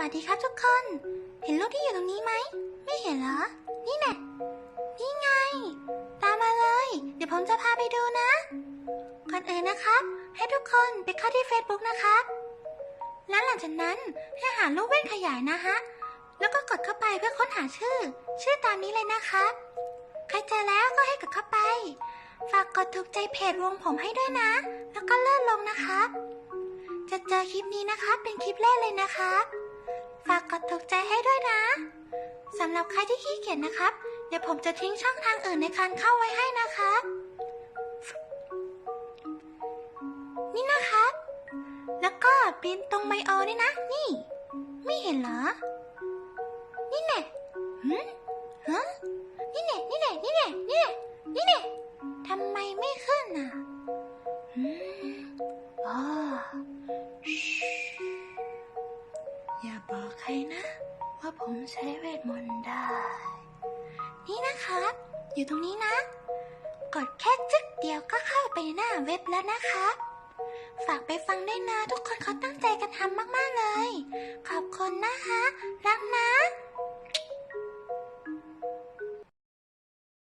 วัสดีครับทุกคน เห็นรูปที่อยู่ตรงนี้ไหม ไม่เห็นเหรอ นี่แน่นี่ไง ตามมาเลย เดี๋ยวผมจะพาไปดูนะก่อนอื่นนะครับ ให้ทุกคนไปเข้าที่ Facebook นะครับ แล้วหลังจากนั้นให้หารูปเว้นขยายนะฮะ แล้วก็กดเข้าไปเพื่อค้นหาชื่อ ชื่อตามนี้เลยนะครับ ใครเจอแล้วก็ให้กดเข้าไป ฝากกดถูกใจเพจวงผมให้ด้วยนะ แล้วก็เลื่อนลงนะครับจะเจอคลิปนี้นะคะ เป็นคลิปแรกเลยนะคะ ฝากกดถูกใจให้ด้วยนะ สำหรับใครที่ขี้เกียจนะครับ เดี๋ยวผมจะทิ้งช่องทางอื่นในการเข้าไว้ให้นะคะนี่นะคะแล้วก็ปีนตรงไบโอด้วยนะ นี่ ไม่เห็นเหรอ นี่แน่หืมฮะนี่แน่นี่แน่นี่แน่นี่แน่นี่แน่ทำไมไม่ขึ้นอะหืมอ๋อ อย่าบอกใครนะ ว่าผมใช้เวทมนต์ได้ นี่นะครับ อยู่ตรงนี้นะ กดแค่จึ๊กเดียวก็เข้าไปหน้าเว็บแล้วนะครับ ฝากไปฟังด้วยนะทุกคนเขาตั้งใจกันทำมากๆเลย ขอบคุณนะคะ รักนะ